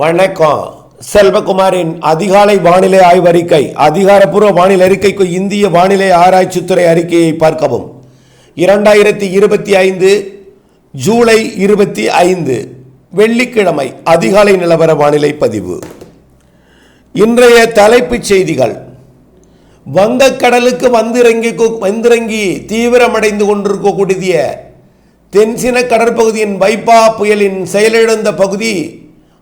வணக்கம். செல்வகுமாரின் அதிகாலை வானிலை ஆய்வறிக்கை அதிகாரப்பூர்வ வானிலை அறிக்கைக்கு இந்திய வானிலை ஆராய்ச்சித்துறை அறிக்கையை பார்க்கவும். இரண்டாயிரத்தி இருபத்தி ஐந்து ஜூலை இருபத்தி ஐந்து வெள்ளிக்கிழமை அதிகாலை நிலவர வானிலை பதிவு. இன்றைய தலைப்புச் செய்திகள். வங்கக்கடலுக்கு வந்திறங்கி வந்திறங்கி தீவிரமடைந்து கொண்டிருக்கக்கூடிய தென்சின கடற்பகுதியின் வைப்பா புயலின் செயலிழந்த பகுதி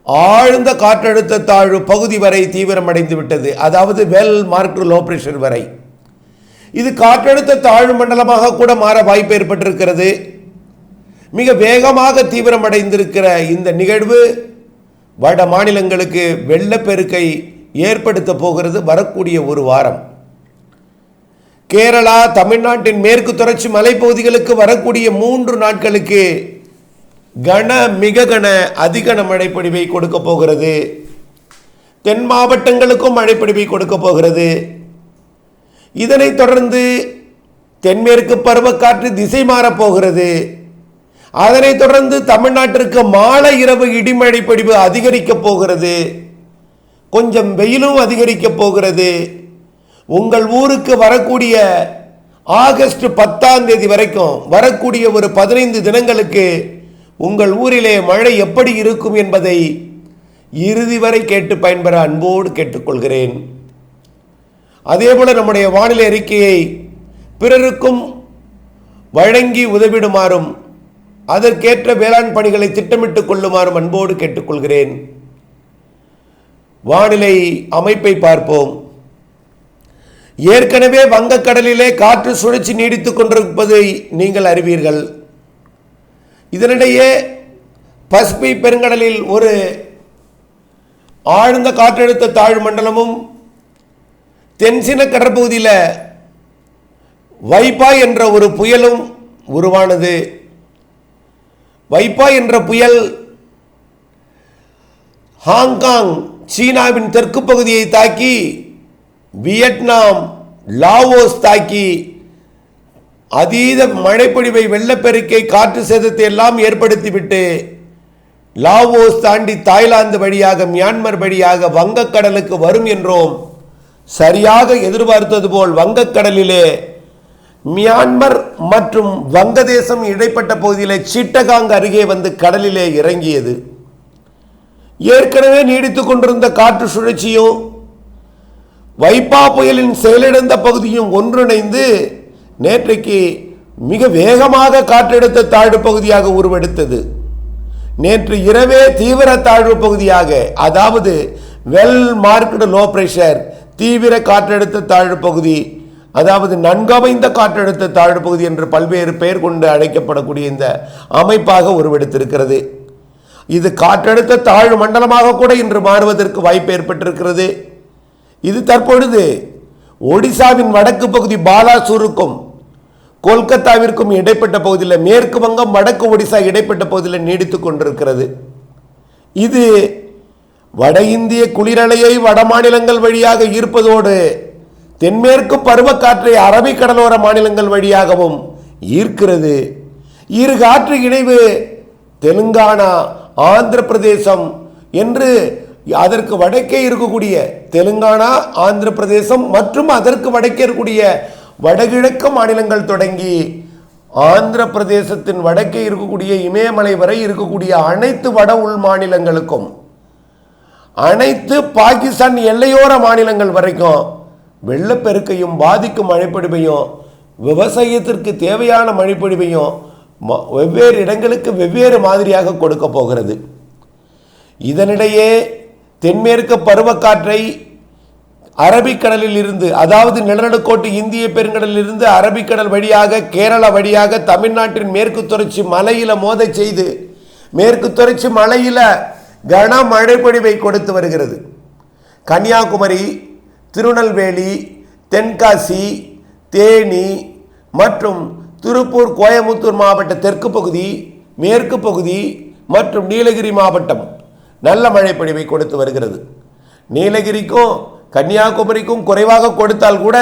ஆழ்ந்த காற்றழுத்த தாழ்வு பகுதி வரை தீவிரமடைந்து விட்டது. அதாவது வெல் மார்க்டு லோ பிரஷர் வரை. இது காற்றழுத்த தாழ்வு மண்டலமாக கூட மாற வாய்ப்பு ஏற்பட்டிருக்கிறது. மிக வேகமாக தீவிரமடைந்திருக்கிற இந்த நிகழ்வு வட மாநிலங்களுக்கு வெள்ளப்பெருக்கை ஏற்படுத்த போகிறது வரக்கூடிய ஒரு வாரம். கேரளா தமிழ்நாட்டின் மேற்கு தொடர்ச்சி மலைப்பகுதிகளுக்கு வரக்கூடிய மூன்று நாட்களுக்கு கன மிக கன அதிகன மழைப்பொழிவை கொடுக்க போகிறது. தென் மாவட்டங்களுக்கும் மழைப்பொழிவை கொடுக்க போகிறது. இதனைத் தொடர்ந்து தென்மேற்கு பருவக்காற்று திசை மாறப் போகிறது. அதனைத் தொடர்ந்து தமிழ்நாட்டிற்கு மாலை இரவு இடிமழை பொழிவு அதிகரிக்கப் போகிறது. கொஞ்சம் வெயிலும் அதிகரிக்கப் போகிறது. உங்கள் ஊருக்கு வரக்கூடிய ஆகஸ்ட் பத்தாம் தேதி வரைக்கும் வரக்கூடிய ஒரு பதினைந்து தினங்களுக்கு உங்கள் ஊரிலே மழை எப்படி இருக்கும் என்பதை இறுதி வரை கேட்டு பயன்பெற அன்போடு கேட்டுக்கொள்கிறேன். அதேபோல நம்முடைய வானிலை அறிக்கையை பிறருக்கும் வழங்கி உதவிடுமாறும் அதற்கேற்ற வேளாண் பணிகளை திட்டமிட்டுக் கொள்ளுமாறும் அன்போடு கேட்டுக்கொள்கிறேன். வானிலை அமைப்பை பார்ப்போம். ஏற்கனவே வங்கக்கடலிலே காற்று சுழற்சி நீடித்துக் கொண்டிருப்பதை நீங்கள் அறிவீர்கள். இதனிடையே பசிபிக் பெருங்கடலில் ஒரு ஆழ்ந்த காற்றழுத்த தாழ்வு மண்டலமும் தென்சின கடற்பகுதியில் வைப்பா என்ற ஒரு புயலும் உருவானது. வைப்பா என்ற புயல் ஹாங்காங் சீனாவின் தெற்கு பகுதியை தாக்கி வியட்நாம் லாவோஸ் தாக்கி அதீத மழைப்பொழிவை வெள்ளப்பெருக்கை காற்று சேதத்தை எல்லாம் ஏற்படுத்திவிட்டு லாவோஸ் தாண்டி தாய்லாந்து வழியாக மியான்மர் வழியாக வங்கக்கடலுக்கு வரும் என்றோம் சரியாக எதிர்பார்த்தது போல் வங்கக்கடலிலே மியான்மர் மற்றும் வங்கதேசம் இடைப்பட்ட பகுதியிலே சிட்டகாங் அருகே வந்து கடலிலே இறங்கியது. ஏற்கனவே நீடித்துக் கொண்டிருந்த காற்று சுழற்சியும் வைப்பா புயலின் செயலிழந்த பகுதியும் ஒன்றிணைந்து நேற்றைக்கு மிக வேகமாக காற்றெடுத்த தாழ்வு பகுதியாக உருவெடுத்தது. நேற்று இரவே தீவிர தாழ்வு பகுதியாக அதாவது வெல் மார்க்டு லோ பிரஷர் தீவிர காற்றழுத்த தாழ்வு பகுதி அதாவது நன்கமைந்த காற்றழுத்த தாழ்வு பகுதி என்று பல்வேறு பெயர் கொண்டு அழைக்கப்படக்கூடிய இந்த அமைப்பாக உருவெடுத்திருக்கிறது. இது காற்றழுத்த தாழ்வு மண்டலமாக கூட இன்று மாறுவதற்கு வாய்ப்பு ஏற்பட்டிருக்கிறது. இது தற்பொழுது ஒடிசாவின் வடக்கு பகுதி பாலாசூருக்கும் கொல்கத்தாவிற்கும் இடைப்பட்ட பகுதியில் மேற்கு வங்கம் வடக்கு ஒடிசா இடைப்பட்ட பகுதியில் நீடித்து கொண்டிருக்கிறது. இது வட இந்திய குளிரலையை வட மாநிலங்கள் வழியாக ஈர்ப்பதோடு தென்மேற்கு பருவக்காற்றை அரபிக்கடலோர மாநிலங்கள் வழியாகவும் ஈர்க்கிறது. இரு காற்று இணைவு தெலுங்கானா ஆந்திர பிரதேசம் என்று அதற்கு வடக்கே இருக்கக்கூடிய தெலுங்கானா ஆந்திர பிரதேசம் மற்றும் அதற்கு வடக்கே இருக்கக்கூடிய வடகிழக்கு மாநிலங்கள் தொடங்கி ஆந்திர பிரதேசத்தின் வடக்கே இருக்கக்கூடிய இமயமலை வரை இருக்கக்கூடிய அனைத்து வட உள் மாநிலங்களுக்கும் அனைத்து பாகிஸ்தான் எல்லையோர மாநிலங்கள் வரைக்கும் வெள்ளப்பெருக்கையும் பாதிக்கும் மழைப்பொழிவையும் விவசாயத்திற்கு தேவையான மழைப்பொழிவையும் ம- வெவ்வேறு இடங்களுக்கு வெவ்வேறு மாதிரியாக கொடுக்க போகிறது. இதனிடையே தென்மேற்கு பருவக்காற்றை அரபிக்கடலில் இருந்து அதாவது நிலநடுக்கோட்டு இந்திய பெருங்கடலில் இருந்து அரபிக்கடல் வழியாக கேரளா வழியாக தமிழ்நாட்டின் மேற்கு தொடர்ச்சி மலையில மோதச் செய்து மேற்கு தொடர்ச்சி மலையில கனமழை பொழிவை கொடுத்து வருகிறது. கன்னியாகுமரி திருநெல்வேலி தென்காசி தேனி மற்றும் திருப்பூர் கோயமுத்தூர் மாவட்ட தெற்கு பகுதி மேற்கு பகுதி மற்றும் நீலகிரி மாவட்டம் நல்ல மழைப்பொழிவை கொடுத்து வருகிறது. நீலகிரிக்கும் கன்னியாகுமரிக்கும் குறைவாக கொடுத்தால் கூட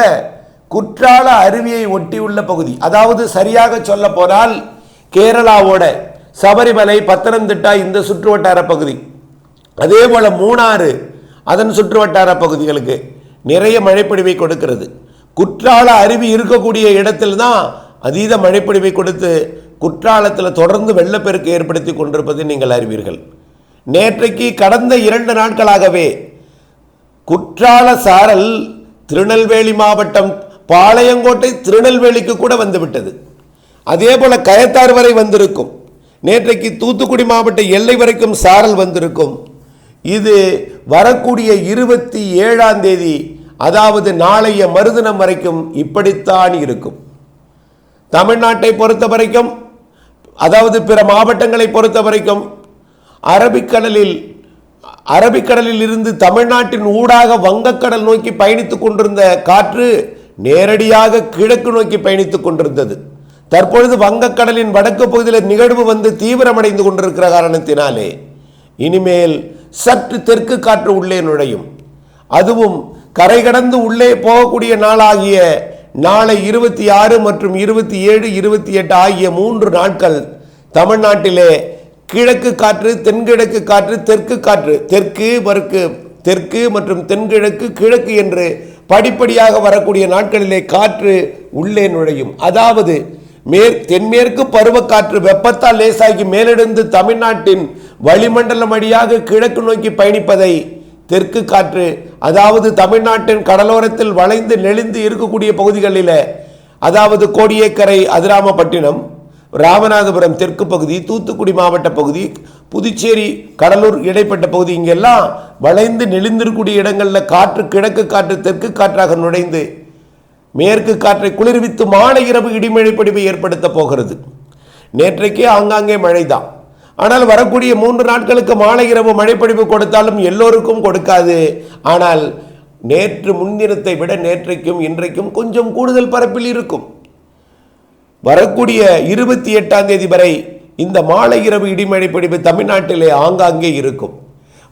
குற்றால அருவியை ஒட்டியுள்ள பகுதி. அதாவது சரியாக சொல்ல போனால் கேரளாவோட சபரிமலை பத்தனந்திட்டா இந்த சுற்று வட்டார பகுதி. அதே போல் மூணாறு அதன் சுற்றுவட்டார பகுதிகளுக்கு நிறைய மழைப்பொழிவை கொடுக்கிறது. குற்றால அருவி இருக்கக்கூடிய இடத்தில் தான் அதீத மழைப்பொழிவை கொடுத்து குற்றாலத்தில் தொடர்ந்து வெள்ளப்பெருக்கு ஏற்படுத்தி கொண்டிருப்பதை நீங்கள் அறிவீர்கள். நேற்றைக்கு கடந்த இரண்டு நாட்களாகவே குற்றால சாரல் திருநெல்வேலி மாவட்டம் பாளையங்கோட்டை திருநெல்வேலிக்கு கூட வந்துவிட்டது. அதே போல கயத்தார் வரை வந்திருக்கும். நேற்றைக்கு தூத்துக்குடி மாவட்ட எல்லை வரைக்கும் சாரல் வந்திருக்கும். இது வரக்கூடிய இருபத்தி ஏழாம் தேதி அதாவது நாளைய மறுதினம் வரைக்கும் இப்படித்தான் இருக்கும். தமிழ்நாட்டை பொறுத்த வரைக்கும் அதாவது பிற மாவட்டங்களை பொறுத்த வரைக்கும் அரபிக்கடலில் அரபிக்கடலில் இருந்து தமிழ்நாட்டின் ஊடாக வங்கக்கடல் நோக்கி பயணித்துக் கொண்டிருந்த காற்று நேரடியாக கிழக்கு நோக்கி பயணித்துக் கொண்டிருந்தது. தற்பொழுது வங்கக்கடலின் வடக்கு பகுதியில் நிகழ்வு வந்து தீவிரமடைந்து கொண்டிருக்கிற காரணத்தினாலே இனிமேல் சற்று தெற்கு காற்று உள்ளே நுழையும். அதுவும் கரை கடந்து உள்ளே போகக்கூடிய நாளாகிய நாளை இருபத்தி ஆறு மற்றும் இருபத்தி ஏழு இருபத்தி எட்டு ஆகிய மூன்று நாட்கள் தமிழ்நாட்டிலே கிழக்கு காற்று தென்கிழக்கு காற்று தெற்கு காற்று தெற்கு வற்கு தெற்கு மற்றும் தென்கிழக்கு கிழக்கு என்று படிப்படியாக வரக்கூடிய நாட்களிலே காற்று உள்ளே நுழையும். அதாவது மேற் தென்மேற்கு பருவக்காற்று வெப்பத்தால் லேசாகி மேலெடுந்து தமிழ்நாட்டின் வளிமண்டலம் வழியாக கிழக்கு நோக்கி பயணிப்பதை தெற்கு காற்று அதாவது தமிழ்நாட்டின் கடலோரத்தில் வளைந்து நெளிந்து இருக்கக்கூடிய பகுதிகளில் அதாவது கோடியக்கரை அதிராமப்பட்டினம் ராமநாதபுரம் தெற்கு பகுதி தூத்துக்குடி மாவட்ட பகுதி புதுச்சேரி கடலூர் இடைப்பட்ட பகுதி இங்கெல்லாம் வளைந்து நெளிந்திருக்கூடிய இடங்களில் காற்று கிழக்கு காற்று தெற்கு காற்றாக நுழைந்து மேற்கு காற்றை குளிர்வித்து மாலை இரவு இடிமழை படிவை ஏற்படுத்த போகிறது. நேற்றைக்கே ஆங்காங்கே மழைதான். ஆனால் வரக்கூடிய மூன்று நாட்களுக்கு மாலை இரவு மழைப்படிவு கொடுத்தாலும் எல்லோருக்கும் கொடுக்காது. ஆனால் நேற்று முன்தினத்தை விட நேற்றைக்கும் இன்றைக்கும் கொஞ்சம் கூடுதல் பரப்பில் இருக்கும். வரக்கூடிய இருபத்தி எட்டாம் தேதி வரை இந்த மாலை இரவு இடிமழை பிடிப்பு தமிழ்நாட்டிலே ஆங்காங்கே இருக்கும்.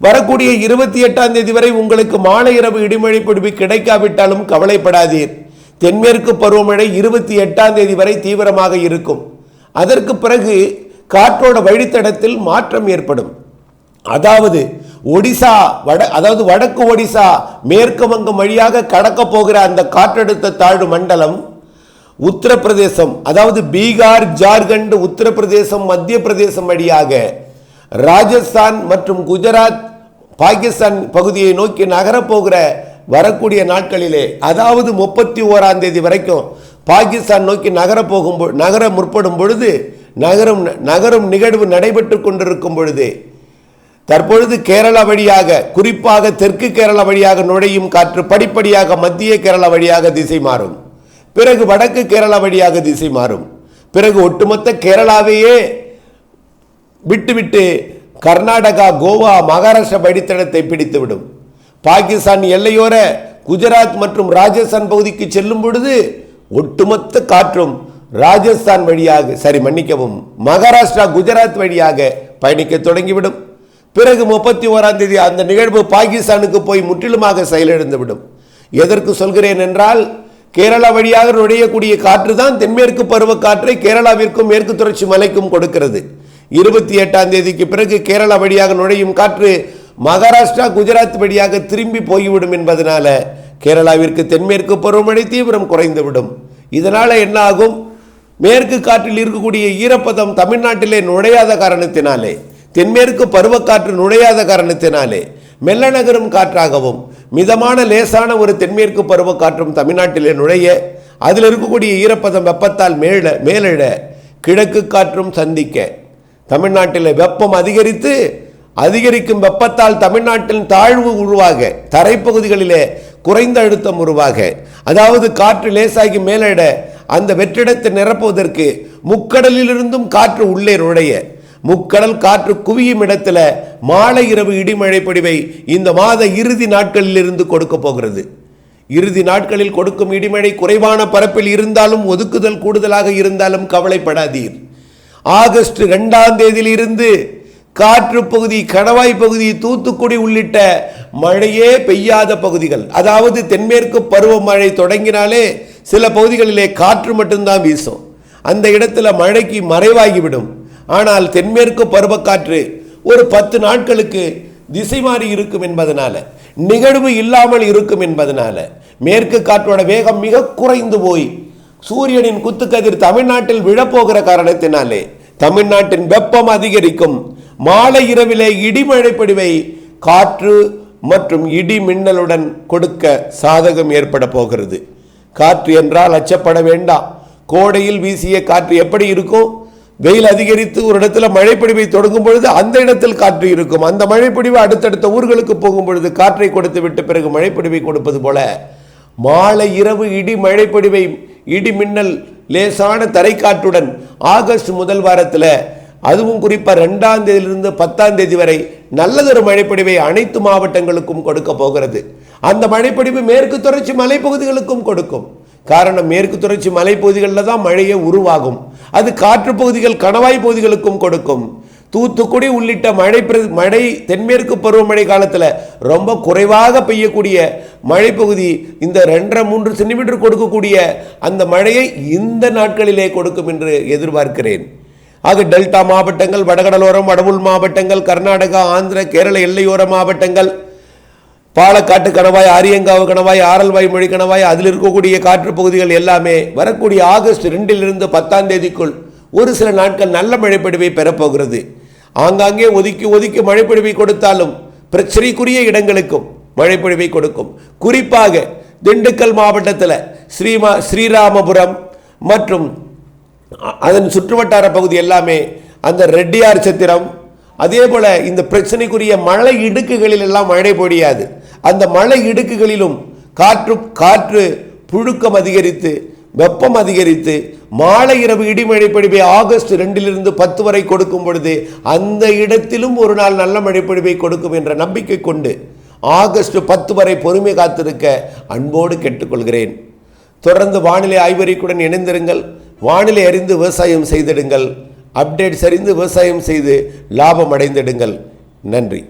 வரக்கூடிய இருபத்தி எட்டாம் தேதி வரை உங்களுக்கு மாலை இரவு இடிமழை பிடிப்பு கிடைக்காவிட்டாலும் கவலைப்படாதீர். தென்மேற்கு பருவமழை இருபத்தி எட்டாம் தேதி வரை தீவிரமாக இருக்கும். அதற்கு பிறகு காற்றோட வழித்தடத்தில் மாற்றம் ஏற்படும். அதாவது ஒடிசா வட அதாவது வடக்கு ஒடிசா மேற்கு வங்கம் வழியாக கடக்க போகிற அந்த காற்றழுத்த தாழ்வு மண்டலம் உத்தரப்பிரதேசம் அதாவது பீகார் ஜார்க்கண்ட் உத்தரப்பிரதேசம் மத்திய பிரதேசம் வழியாக ராஜஸ்தான் மற்றும் குஜராத் பாகிஸ்தான் பகுதியை நோக்கி நகரப்போகிற வரக்கூடிய நாட்களிலே அதாவது முப்பத்தி ஓராம் தேதி வரைக்கும் பாகிஸ்தான் நோக்கி நகர போகும் நகர முற்படும் பொழுது நகரும் நகரும் நிகழ்வு நடைபெற்று கொண்டிருக்கும் பொழுது தற்பொழுது கேரளா வழியாக குறிப்பாக தெற்கு கேரளா வழியாக நுழையும் காற்று படிப்படியாக மத்திய கேரளா வழியாக திசை மாறும். பிறகு வடக்கு கேரளா வழியாக திசை மாறும். பிறகு ஒட்டுமொத்த கேரளாவையே விட்டுவிட்டு கர்நாடகா கோவா மகாராஷ்டிரா வழித்தடத்தை பிடித்துவிடும். பாகிஸ்தான் எல்லையோர குஜராத் மற்றும் ராஜஸ்தான் பகுதிக்கு செல்லும் பொழுது ஒட்டுமொத்த காற்றும் ராஜஸ்தான் வழியாக சரி மன்னிக்கவும் மகாராஷ்டிரா குஜராத் வழியாக பயணிக்க தொடங்கிவிடும். பிறகு முப்பத்தி ஓராம் தேதி அந்த நிகழ்வு பாகிஸ்தானுக்கு போய் முற்றிலுமாக செயலிழந்துவிடும். எதற்கு சொல்கிறேன் என்றால் கேரளா வழியாக நுழையக்கூடிய காற்று தான் தென்மேற்கு பருவக்காற்றை கேரளாவிற்கும் மேற்கு தொடர்ச்சி மலைக்கும் கொடுக்கிறது. இருபத்தி எட்டாம் தேதிக்கு பிறகு கேரளா வழியாக நுழையும் காற்று மகாராஷ்டிரா குஜராத் வழியாக திரும்பி போய்விடும் என்பதனால கேரளாவிற்கு தென்மேற்கு பருவமழை தீவிரம் குறைந்துவிடும். இதனால என்ன ஆகும் மேற்கு காற்றில் இருக்கக்கூடிய ஈரப்பதம் தமிழ்நாட்டிலே நுழையாத காரணத்தினாலே தென்மேற்கு பருவக்காற்று நுழையாத காரணத்தினாலே மெல்ல நகரும் காற்றாகவும் மிதமான லேசான ஒரு தென்மேற்கு பருவ காற்றும் தமிழ்நாட்டிலே நுழைய அதில் இருக்கக்கூடிய ஈரப்பதம் வெப்பத்தால் மேல மேலிட கிழக்கு காற்றும் சந்திக்க. தமிழ்நாட்டில் வெப்பம் அதிகரித்து அதிகரிக்கும் வெப்பத்தால் தமிழ்நாட்டில் தாழ்வு உருவாக தரைப்பகுதிகளிலே குறைந்த அழுத்தம் உருவாக. அதாவது காற்று லேசாகி மேலிட அந்த வெற்றிடத்தை நிரப்புவதற்கு முக்கடலிலிருந்தும் காற்று உள்ளே நுழைய முக்கடல் காற்று குவியும் இடத்துல மாலை இரவு இடிமழை பொடிவை இந்த மாத இறுதி நாட்களில் இருந்து கொடுக்க போகிறது. இறுதி நாட்களில் கொடுக்கும் இடிமழை குறைவான பரப்பில் இருந்தாலும் ஒதுக்குதல் கூடுதலாக இருந்தாலும் கவலைப்படாதீர். ஆகஸ்ட் இரண்டாம் தேதியிலிருந்து காற்று பகுதி கணவாய் பகுதி தூத்துக்குடி உள்ளிட்ட மழையே பெய்யாத பகுதிகள் அதாவது தென்மேற்கு பருவமழை தொடங்கினாலே சில பகுதிகளிலே காற்று மட்டும்தான் வீசும். அந்த இடத்துல மழைக்கு மறைவாகிவிடும். ஆனால் தென்மேற்கு பருவக்காற்று ஒரு பத்து நாட்களுக்கு திசை மாறி இருக்கும் என்பதனால நிகழ்வு இல்லாமல் இருக்கும் என்பதனால மேற்கு காற்றோட வேகம் மிக குறைந்து போய் சூரியனின் குத்துக்கதிர் தமிழ்நாட்டில் விழப்போகிற காரணத்தினாலே தமிழ்நாட்டின் வெப்பம் அதிகரிக்கும். மாலை இரவிலே இடிமழை பொடிவை காற்று மற்றும் இடி மின்னலுடன் கொடுக்க சாதகம் ஏற்பட போகிறது. காற்று என்றால் அச்சப்பட வேண்டாம். கோடையில் வீசிய காற்று எப்படி இருக்கும் வெயில் அதிகரித்து ஒரு இடத்துல மழைப்பொழிவை தொடங்கும் பொழுது அந்த இடத்தில் காற்று இருக்கும். அந்த மழைப்பொழிவு அடுத்தடுத்த ஊர்களுக்கு போகும் பொழுது காற்றை கொடுத்து விட்டு பிறகு மழைப்பொழிவை கொடுப்பது போல மாலை இரவு இடி மழைப்பொழிவை இடி மின்னல் லேசான தரைக்காற்றுடன் ஆகஸ்ட் முதல் வாரத்தில் அதுவும் குறிப்பாக ரெண்டாம் தேதியிலிருந்து பத்தாம் தேதி வரை நல்லதொரு மழைப்பொழிவை அனைத்து மாவட்டங்களுக்கும் கொடுக்க போகிறது. அந்த மழைப்பொழிவு மேற்கு தொடர்ச்சி மலைப்பகுதிகளுக்கும் கொடுக்கும். காரணம் மேற்கு தொடர்ச்சி மலைப்பகுதிகளில் தான் மழையே உருவாகும். அது காற்று பகுதிகள் கணவாய் பகுதிகளுக்கும் கொடுக்கும். தூத்துக்குடி உள்ளிட்ட மழை பிர- மழை தென்மேற்கு பருவமழை காலத்தில் ரொம்ப குறைவாக பெய்யக்கூடிய மழைப்பகுதி இந்த ரெண்டரை மூன்று சென்டிமீட்டர் கொடுக்கக்கூடிய அந்த மழையை இந்த நாட்களிலே கொடுக்கும் என்று எதிர்பார்க்கிறேன். ஆக டெல்டா மாவட்டங்கள் வடகடலோரம் வடவுள் மாவட்டங்கள் கர்நாடகா ஆந்திர கேரள எல்லையோர மாவட்டங்கள் பாலக்காட்டு கணவாய் ஆரியங்காவு கணவாய் ஆரல்வாய் மொழி கணவாய் அதில் இருக்கக்கூடிய காற்று பகுதிகள் எல்லாமே வரக்கூடிய ஆகஸ்ட் ரெண்டிலிருந்து பத்தாம் தேதிக்குள் ஒரு சில நாட்கள் நல்ல மழைப்பொழிவை பெறப்போகிறது. ஆங்காங்கே ஒதுக்கி ஒதுக்கி மழைப்பொழிவை கொடுத்தாலும் பிரச்சனைக்குரிய இடங்களுக்கும் மழைப்பொழிவை கொடுக்கும். குறிப்பாக திண்டுக்கல் மாவட்டத்தில் ஸ்ரீமா ஸ்ரீராமபுரம் மற்றும் அதன் சுற்றுவட்டார பகுதி எல்லாமே அந்த ரெட்டியார் சத்திரம் அதே போல இந்த பிரச்சனைக்குரிய மழை இடுக்குகளில் எல்லாம் மழை பொழியாது. அந்த மலை இடுக்குகளிலும் காற்று காற்று புழுக்கம் அதிகரித்து வெப்பம் அதிகரித்து மாலை இரவு இடிமழை பொழிவை ஆகஸ்ட் ரெண்டிலிருந்து பத்து வரை கொடுக்கும் பொழுது அந்த இடத்திலும் ஒரு நாள் நல்ல மழைப்பொழிவை கொடுக்கும் என்ற நம்பிக்கை கொண்டு ஆகஸ்ட் பத்து வரை பொறுமை காத்திருக்க அன்போடு கேட்டுக்கொள்கிறேன். தொடர்ந்து வானிலை ஆய்வறிக்குடன் இணைந்திருங்கள். வானிலை அறிந்து விவசாயம் செய்திடுங்கள். அப்டேட்ஸ் அறிந்து விவசாயம் செய்து லாபம் அடைந்திடுங்கள். நன்றி.